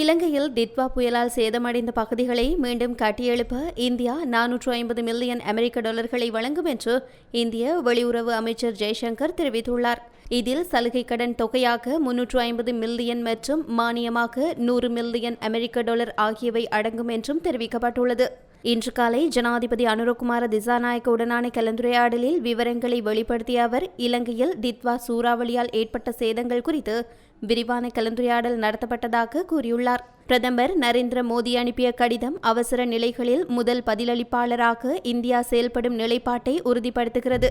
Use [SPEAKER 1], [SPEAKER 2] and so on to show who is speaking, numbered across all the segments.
[SPEAKER 1] இலங்கையில் டிட்வா புயலால் சேதமடைந்த பகுதிகளை மீண்டும் கட்டியெழுப்ப இந்தியா நானூற்று ஐம்பது மில்லியன் அமெரிக்க டாலர்களை வழங்கும் என்று இந்திய வெளியுறவு அமைச்சர் ஜெய்சங்கர் தெரிவித்துள்ளார். இதில் சலுகை கடன் தொகையாக முன்னூற்று ஐம்பது மில்லியன் மற்றும் மானியமாக நூறு மில்லியன் அமெரிக்க டாலர் ஆகியவை அடங்கும் என்றும் தெரிவிக்கப்பட்டுள்ளது. இன்று காலை ஜனாதிபதி அனுரகுமார திசாநாயக்க உடனான கலந்துரையாடலில் விவரங்களை வெளிப்படுத்திய அவர் இலங்கையில் தித்வா சூறாவளியால் ஏற்பட்ட சேதங்கள் குறித்து விரிவான கலந்துரையாடல் நடத்தப்பட்டதாக கூறியுள்ளார். பிரதமர் நரேந்திர மோடி அனுப்பிய கடிதம் அவசர நிலைகளில் முதல் பதிலளிப்பாளராக இந்தியா செயல்படும் நிலைப்பாட்டை உறுதிப்படுத்துகிறது.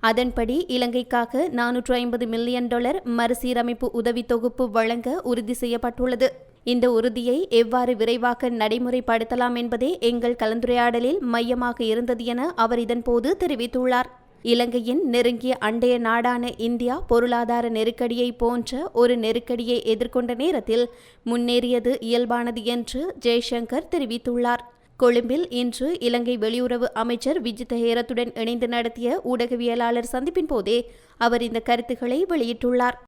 [SPEAKER 1] அதன்படி இலங்கைக்காக நானூற்று ஐம்பது மில்லியன் டாலர் மறுசீரமைப்பு உதவி தொகுப்பு வழங்க உறுதி செய்யப்பட்டுள்ளது. இந்த உறுதியை எவ்வாறு விரைவாக நடைமுறைப்படுத்தலாம் என்பதே எங்கள் கலந்துரையாடலில் மையமாக இருந்தது என அவர் இதன்போது தெரிவித்துள்ளார். இலங்கையின் நெருங்கிய அண்டைய நாடான இந்தியா பொருளாதார நெருக்கடியை போன்ற ஒரு நெருக்கடியை எதிர்கொண்ட நேரத்தில் முன்னேறியது இயல்பானது என்று ஜெய்சங்கர் தெரிவித்துள்ளார். கொழும்பில் இன்று இலங்கை வெளியுறவு அமைச்சர் விஜித் ஹேரத்துடன் இணைந்து நடத்திய ஊடகவியலாளர் சந்திப்பின் போதே அவர் இந்த கருத்துக்களை வெளியிட்டுள்ளார்.